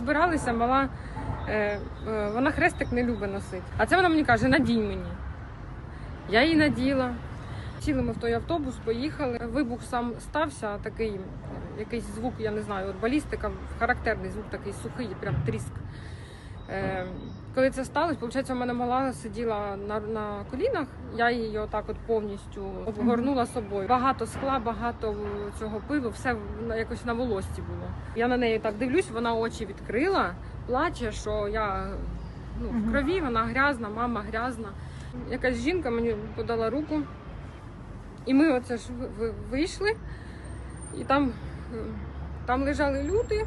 збиралися, мала е, е, вона хрестик не любить носити. А це вона мені каже, надій мені. Я її наділа. Сіли ми в той автобус, поїхали. Вибух сам стався, такий якийсь звук, я не знаю, от балістика, характерний звук, такий сухий, прям тріск. Е, коли це сталося, виходить, у мене мала сиділа на, на колінах, я її отак от повністю обгорнула собою. Багато скла, багато цього пилу, все якось на волості було. Я на неї так дивлюсь, вона очі відкрила, плаче, що я ну, в крові, вона грязна, мама грязна. Якась жінка мені подала руку, і ми оце ж ви- ви- вийшли, і там, е, там лежали люди.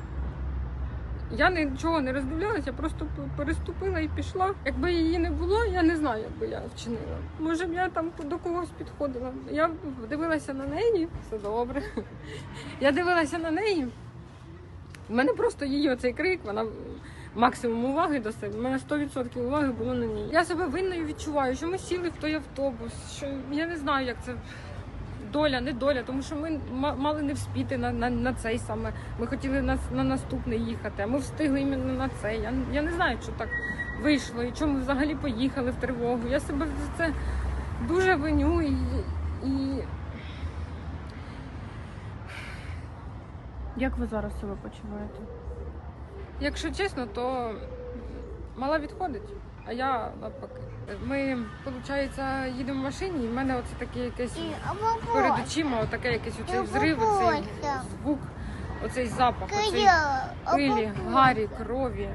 Я нічого не роздивлялася, просто переступила і пішла. Якби її не було, я не знаю, як би я вчинила. Може б я там до когось підходила. Я дивилася на неї, все добре. Я дивилася на неї. У мене просто її оцей крик, вона максимум уваги до себе. У мене 100% уваги було на ній. Я себе винною відчуваю, що ми сіли в той автобус, що я не знаю, як це. Доля, не доля, тому що ми ма- мали не вспіти на, на, на цей саме. Ми хотіли на, на наступний їхати, а ми встигли іменно на цей. Я, я не знаю, що так вийшло і чому взагалі поїхали в тривогу. Я себе за це дуже виню і, і Як ви зараз себе почуваєте? якщо чесно, то мала відходить, а я навпаки. Ми, виходить, їдемо в машині, і в мене оце таке якесь перед очима, отаке якесь оцей взрив, оцей звук, оцей запах, оцей пилі, гарі, крові.